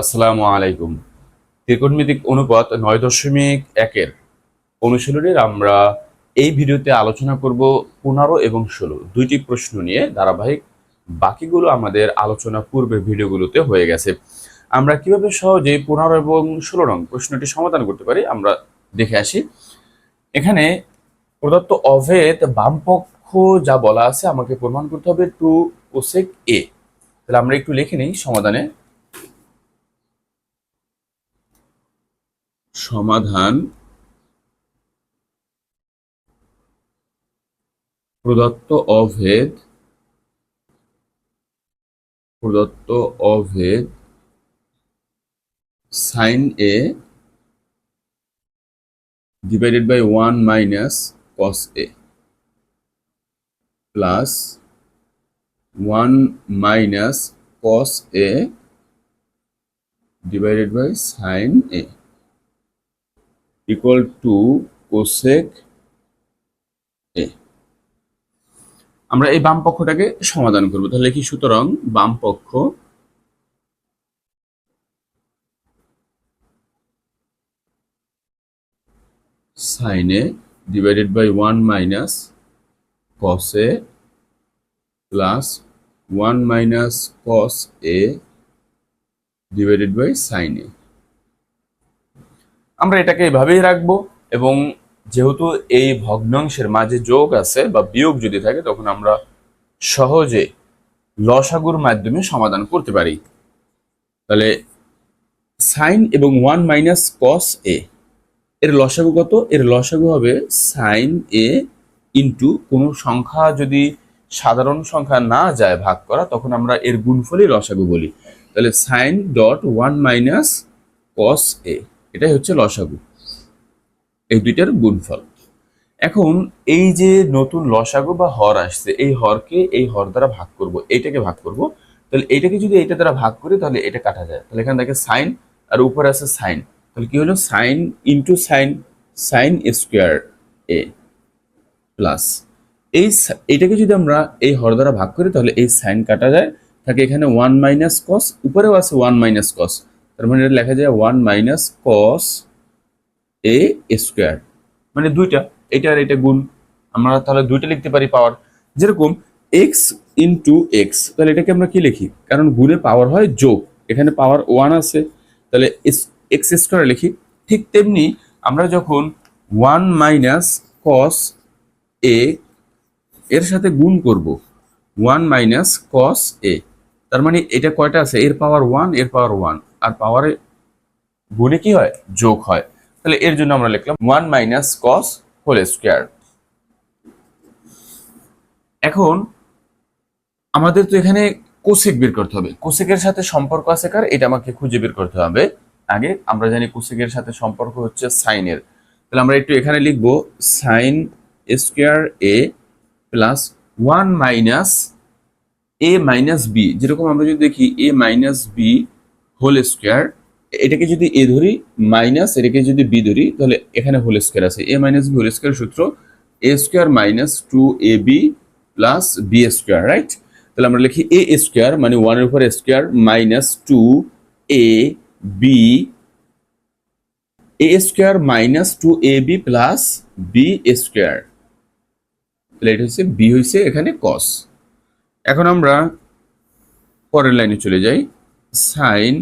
আসসালামু আলাইকুম। ত্রিকোণমিতিক অনুপাত নয় দশমিক একের অনুশীলনের আমরা এই ভিডিওতে আলোচনা করব পনেরো এবং ষোলো। দুইটি প্রশ্ন নিয়ে ধারাবাহিক বাকিগুলো আমাদের আলোচনা পূর্বের ভিডিওগুলোতে হয়ে গেছে। আমরা কীভাবে সহজে পনেরো এবং ষোলো রং প্রশ্নটি সমাধান করতে পারি আমরা দেখে আসি। এখানে প্রদত্ত অভেদ বামপক্ষ যা বলা আছে আমাকে প্রমাণ করতে হবে টু কোসেক এ। তাহলে আমরা একটু লিখে নিই সমাধানে। সমাধান প্রদত্ত অভেদ প্রদত্ত অভেদ sine A divided by one minus cos A plus one minus cos A divided by sine A equal to cosec a আমরা এই বাম পক্ষটাকে সমাধান করব তাহলে কি সুতরাং বাম পক্ষ sin a divided by 1 minus cos a plus 1 minus cos a divided by sin a আমরা এটাকে এভাবেই রাখব এবং যেহেতু এই ভগ্নাংশের মাঝে যোগ আছে বা বিয়োগ যদি থাকে, তখন আমরা সহজে লসাগুর মাধ্যমে সমাধান করতে পারি। তাহলে সাইন এবং ওয়ান মাইনাস কস এ এর লসাগু কত? এর লসাগু হবে সাইন এ ইন্টু কোনো সংখ্যা যদি সাধারণ সংখ্যা না যায় ভাগ করা, তখন আমরা এর গুণফলই লসাগু বলি। তাহলে sine dot one minus cos A এটাই হচ্ছে লসাগু। এই দুইটার গুণফল। এখন এই যে নতুন লসাগু বা হর আসছে, এই হরকে এই হর দ্বারা ভাগ করব, এইটাকে ভাগ করব, তাহলে এইটাকে যদি এইটা দ্বারা ভাগ করি, তাহলে এটা কাটা যায়। তাহলে এখানে দেখে সাইন আর উপরে আছে সাইন তাহলে কি হলো? Sine into sine sine square A plus এই এইটাকে যদি আমরা এই হর দ্বারা ভাগ করি, তাহলে এই সাইন কাটা যায়। থাকে এখানে ওয়ান মাইনাস কস উপরেও আছে ওয়ান মাইনাস কস তার মানে এটা লেখা যায় one minus cos A square মানে দুইটা, এটা আর এটা গুণ। আমরা তাহলে দুইটা লিখতে পারি পাওয়ার যেরকম এক্স ইন্টু এক্স তাহলে এটাকে আমরা কি লিখি? কারণ গুণে পাওয়ার হয় যোগ। এখানে পাওয়ার ওয়ান আছে। তাহলে এক্স স্কোয়ার লিখি। ঠিক তেমনি আমরা যখন ওয়ান মাইনাস কস এ এর সাথে গুণ করব। ওয়ান মাইনাস কস এ তার মানে এটা কয়টা আছে? এর পাওয়ার ওয়ানের পাওয়ার ওয়ান আর পাওয়ারে গুণে কি হয়? যোগ হয়। তাহলে এর জন্য আমরা লিখলাম one minus cos whole square এখন আমাদের তো এখানে কোসেক বের করতে হবে। কোসেকের সাথে সম্পর্ক আছে কার? এটা আমাকে খুঁজে বের করতে হবে। আগে আমরা জানি কোসেকের সাথে সম্পর্ক হচ্ছে সাইনের তাহলে আমরা একটু এখানে লিখব sine square A plus one minus A minus B যেরকম আমরা যদি দেখি A minus B whole square এটাকে যদি এ ধরি মাইনাস এটাকে যদি বি ধরি, তাহলে এখানে হোল স্কোয়ার আছে। A minus B whole square সূত্র, A square minus two A B plus B square right তাহলে আমরা লিখি এ স্কোয়ার মানে ওয়ানের উপর square minus two A B, A square minus two A B plus B square তাহলে এটা হচ্ছে বি হয়েছে এখানে কস এখন আমরা পরের লাইনে চলে যাই। Sine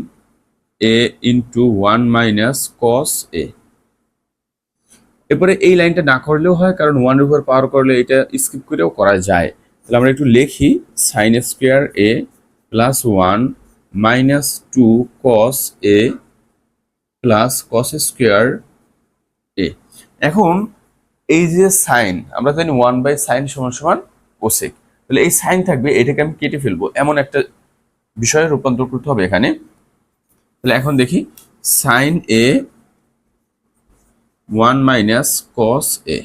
A into one minus cos A এরপরে এই লাইনটা না করলেও হয়, কারণ ওয়ানের উপর পাওয়ার করলে এটা স্কিপ করেও করা যায়। তাহলে আমরা একটু লিখি sine square A plus one minus two cos A plus cos square A এখন এই যে সাইন আমরা জানি ওয়ান বাই সাইন সমান সমান কোসেক তাহলে এই সাইন থাকবে, এটাকে আমি কেটে ফেলব, এমন একটা বিষয়ে রূপান্তর করতে হবে এখানে। তাহলে এখন দেখি sine A one minus cos A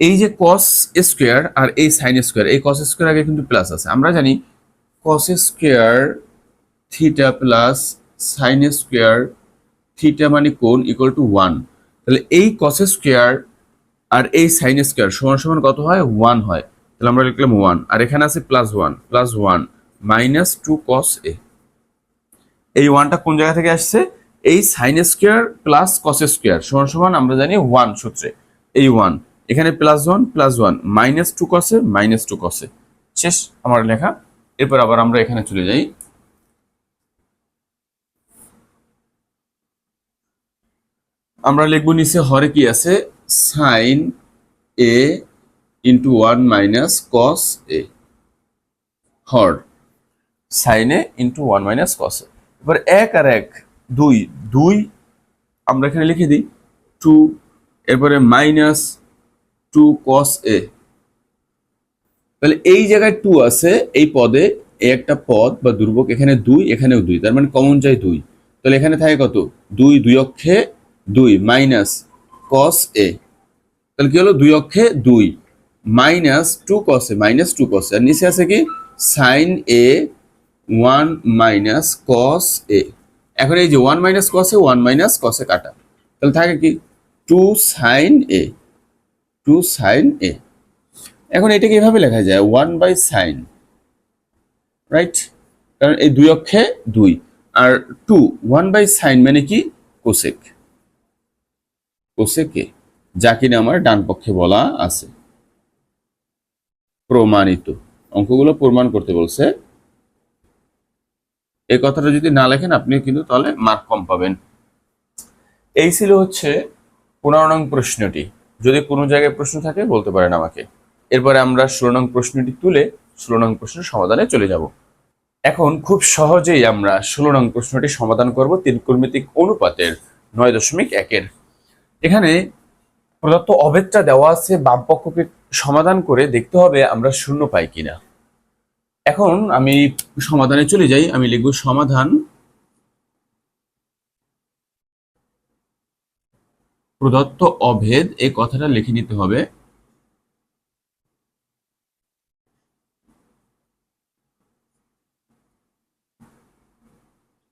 এই যে কস স্কোয়ার আর এই সাইন স্কোয়ার এই কস স্কোয়ার আগে কিন্তু প্লাস আছে। আমরা জানি cos square theta plus sine square theta মানে কোন ইকুয়াল টু ওয়ান তাহলে এই কস স্কোয়ার আর এই সাইন স্কোয়ার সমান সমান কত হয়? ওয়ান হয়। তাহলে আমরা লিখলাম ওয়ান আর এখানে আছে plus one plus one minus two cos A এই ওয়ানটা কোন জায়গা থেকে আসছে? এই sine square plus cos square সমান সমান আমরা জানি ওয়ান সূত্রে। এই ওয়ান এখানে plus one plus one minus two কসে minus two কসে শেষ আমার লেখা। এরপর আবার আমরা এখানে চলে যাই। আমরা লিখব নিচে হরে কি আছে? Sine A into one minus cos A Har. Sine into one minus cos A. এবার এক আর এক, দুই দুই, আমরা এখানে লিখে দিই টু এরপরে মাইনাস টু কস এ। তাহলে এই জায়গায় টু আছে, এই পদে এই একটা পদ বা দুর্ভোগ এখানে দুই, এখানেও দুই, তার মানে কমন যায় দুই। তাহলে এখানে থাকে কত? দুই দুই অক্ষে দুই মাইনাস কস এ। তাহলে কি হলো? দুই অক্ষে দুই মাইনাস টু কসে মাইনাস টু কসে আর নিচে আছে কি? Sine A one minus cos A. এখন এই যে ওয়ান মাইনাস কসে ওয়ান মাইনাস কসে কাটা। তাহলে থাকে কি? Two sine A, two sine A. এখন এটাকে এভাবে লেখা যায়, ওয়ান বাই সাইন। রাইট? কারণ এই দুই অক্ষে দুই। আর টু, ওয়ান বাই সাইন মানে কি? কোসেক। কোসেকে, যা কিনা আমার ডান পক্ষে বলা আছে। প্রমাণিত। অঙ্কগুলো প্রমাণ করতে বলছে এই কথাটা যদি না লেখেন আপনি কিন্তু তাহলে মার্ক কম পাবেন। এই ছিল হচ্ছে পনেরো নং প্রশ্নটি। যদি কোনো জায়গায় প্রশ্ন থাকে, বলতে পারেন আমাকে। এরপরে আমরা ষোলো নং প্রশ্নটি তুলে ষোলো নং প্রশ্নের সমাধানে চলে যাব। এখন খুব সহজেই আমরা ষোলো নং প্রশ্নটি সমাধান করব ত্রিকোণমিতিক অনুপাতের নয় দশমিক একের। এখানে প্রদত্ত অভেদটা দেওয়া আছে বাম পক্ষকে সমাধান করে দেখতে হবে আমরা শূন্য পাই কিনা। এখন আমি সমাধানে চলে যাই, আমি লিখব সমাধান প্রদত্ত অভেদ, এই কথাটা লিখে নিতে হবে।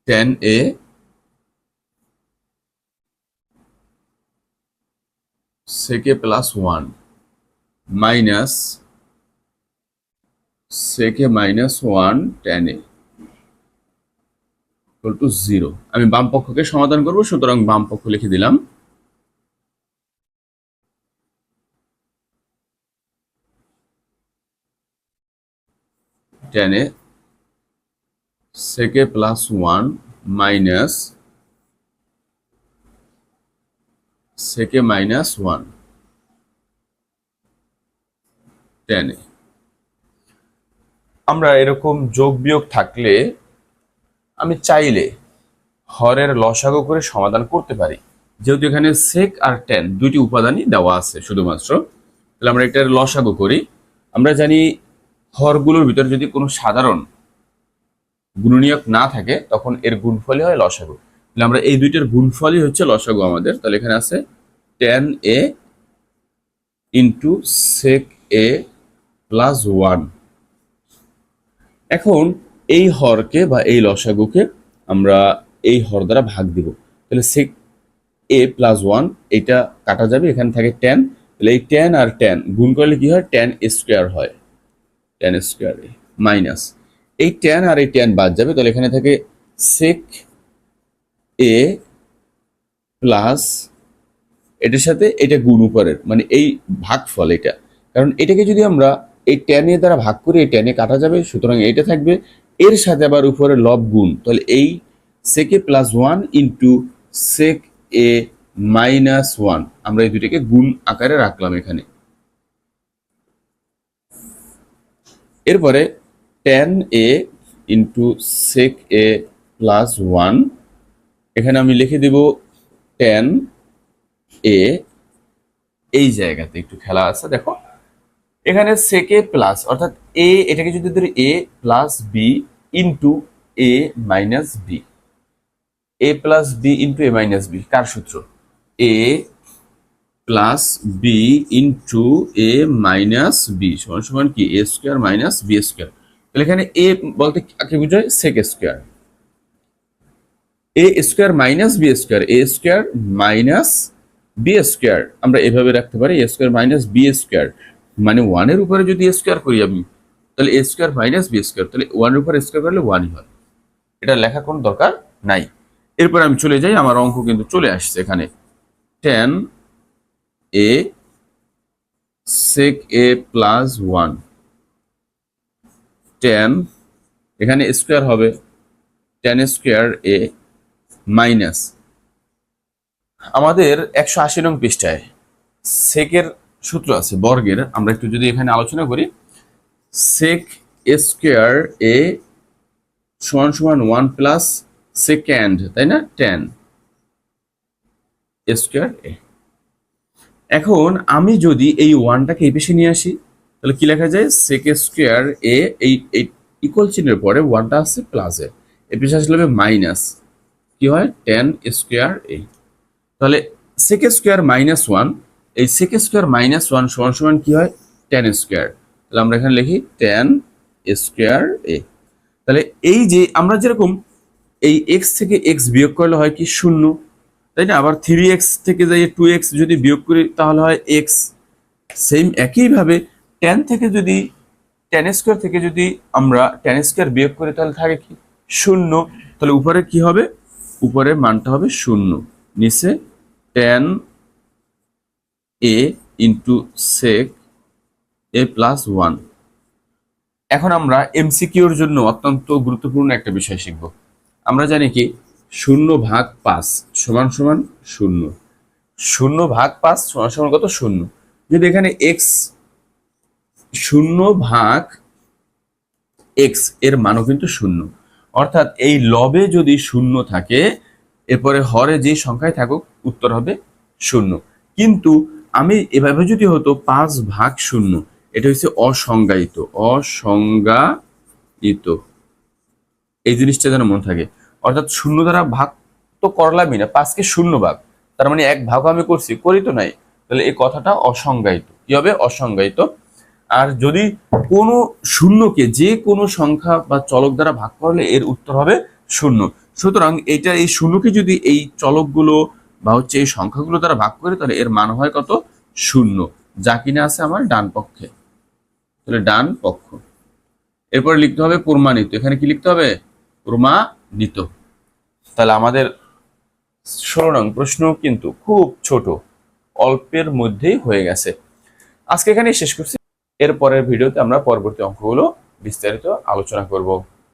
টেন এ সেকে প্লাস ওয়ান মাইনাস সেকে minus one tan A to zero আমি বাম পক্ষকে সমাধান করব, সুতরাং বাম পক্ষ লিখে দিলাম। টেন এ সেকে প্লাস ওয়ান মাইনাস সেকে মাইনাস ওয়ান টেনে আমরা এরকম যোগ বিয়োগ থাকলে আমি চাইলে হরের লসাগু করে সমাধান করতে পারি। যেহেতু এখানে সেক আর টেন দুটি উপাদানই দেওয়া আছে শুধুমাত্র, তাহলে আমরা এটার লসাগু করি। আমরা জানি হরগুলোর ভিতরে যদি কোনো সাধারণ গুণনীয়ক না থাকে, তখন এর গুণফলই হয় লসাগু। তাহলে আমরা এই দুইটার গুণফলই হচ্ছে লসাগু আমাদের। তাহলে এখানে আছে tan A into sec A plus one এখন এই হরকে বা এই লসাগুকে আমরা এই হর দ্বারা ভাগ দিব। তাহলে সেক এ প্লাস ওয়ান এটা কাটা যাবে, এখানে থাকে টেন তাহলে এই টেন আর টেন গুণ করলে কি হয়? টেন স্কোয়ার হয়। টেন স্কোয়ার মাইনাস এই টেন আর এই টেন বাদ যাবে, তাহলে এখানে থাকে সেক এ প্লাস এটার সাথে এটা গুণ উপরের মানে এই ভাগফল এটা। কারণ এটাকে যদি আমরা এই টেনে দ্বারা ভাগ করে এই টেনে কাটা যাবে, সুতরাং এটা থাকবে এর সাথে আবার উপরে লব গুণ। তাহলে এই সেকে plus one into sec A minus one আমরা এই দুটাকে গুণ আকারে রাখলাম এখানে। এরপরে tan A into sec A plus one এখানে আমি লিখে দেব টেন এ এই জায়গাতে একটু খেলা আছে, দেখো। এখানে সেকে প্লাস অর্থাৎ এ এটাকে যদি ধরি A plus B into A minus B A plus B into A minus B কার সূত্র? A plus B into A minus B সমান সমান কি? A square minus B square তাহলে এখানে এ বলতে কাকে বোঝায় sec square A square minus B square A square minus B square আমরা এভাবে রাখতে পারি A square minus B square মানে ওয়ানের উপরে যদি স্কোয়ার করি আমি, তাহলে A square minus B square তাহলে ওয়ানের উপরে স্কোয়ার করলে ওয়ানই হয়। এটা লেখার কোনো দরকার নাই। এরপর আমি চলে যাই, আমার অঙ্ক কিন্তু চলে আসছে এখানে। Tan A sec A plus one tan এখানে স্কোয়ার হবে। টেন স্কোয়ার এ মাইনাস আমাদের একশো আশি নং পৃষ্ঠায় সেকের সূত্র আছে বর্গের। আমরা একটু যদি এখানে আলোচনা করি সেক স্কোয়ার এ সমান সমান ওয়ান প্লাস সেকেন্ড তাই না? টেন স্কোয়ার এ এখন আমি যদি এই ওয়ানটাকে এই পেশে নিয়ে আসি, তাহলে কি লেখা যায়? সেক স্কোয়ার এ এই ইকুয়াল চিহ্নের পরে ওয়ানটা আছে প্লাসে এ পেশে আসলে মাইনাস কি হয়? টেন স্কোয়ার এ তাহলে সেক স্কোয়ার মাইনাস ওয়ান এই সেক স্কোয়ার মাইনাস ওয়ান সমান সমান কি হয়? টেন স্কোয়ার তাহলে আমরা এখানে লিখি টেন স্কোয়ার এ তাহলে এই যে আমরা যেরকম এই এক্স থেকে এক্স বিয়োগ করলে হয় কি শূন্য। তাই না? আবার থ্রি এক্স থেকে যাই টু এক্স যদি বিয়োগ করি তাহলে হয় এক্স সেম একইভাবে টেন থেকে যদি টেন স্কোয়ার থেকে যদি আমরা টেন স্কোয়ার বিয়োগ করি তাহলে থাকে কি? শূন্য। তাহলে উপরে কি হবে? উপরে মানটা হবে শূন্য। নিচে tan A into sec A plus one এখন আমরা এমসিকিউর জন্য অত্যন্ত গুরুত্বপূর্ণ একটা বিষয় শিখব। আমরা জানি কি, শূন্য ভাগ পাঁচ সমান সমান শূন্য। শূন্য ভাগ পাঁচ সমান সমান কত? শূন্য। যদি এখানে এক্স শূন্য ভাগ এক্সের মানও কিন্তু শূন্য। অর্থাৎ এই লবে যদি শূন্য থাকে, এরপরে হরে যে সংখ্যায় থাকুক, উত্তর হবে শূন্য। কিন্তু আমি এভাবে যদি হতো পাঁচ ভাগ শূন্য, এটা হচ্ছে অসংজ্ঞায়িত অসংজ্ঞায়িত। এই জিনিসটা যেন মনে থাকে। অর্থাৎ শূন্য দ্বারা ভাগ তো করলামই না, পাঁচকে শূন্য ভাগ। তার মানে এক ভাগ আমি করছি, করি তো নাই। তাহলে এই কথাটা অসংজ্ঞায়িত। কি হবে? অসংজ্ঞায়িত। আর যদি কোনো শূন্যকে যে কোনো সংখ্যা বা চলক দ্বারা ভাগ করলে এর উত্তর হবে শূন্য। সুতরাং এটা এই শূন্যকে যদি এই চলকগুলো বা হচ্ছে এই সংখ্যাগুলো দ্বারা ভাগ করে তাহলে এর মান হয় কত? শূন্য। যা কিনা আছে আমার ডান পক্ষে। তাহলে ডান পক্ষ। এরপরে লিখতে হবে প্রমাণিত। এখানে কি লিখতে হবে? প্রমাণিত। তাহলে আমাদের নং প্রশ্ন কিন্তু খুব ছোট। অল্পের মধ্যেই হয়ে গেছে। আজকে এখানে শেষ করছি। এর পরের ভিডিওতে আমরা পরবর্তী অঙ্কগুলো বিস্তারিত আলোচনা করব।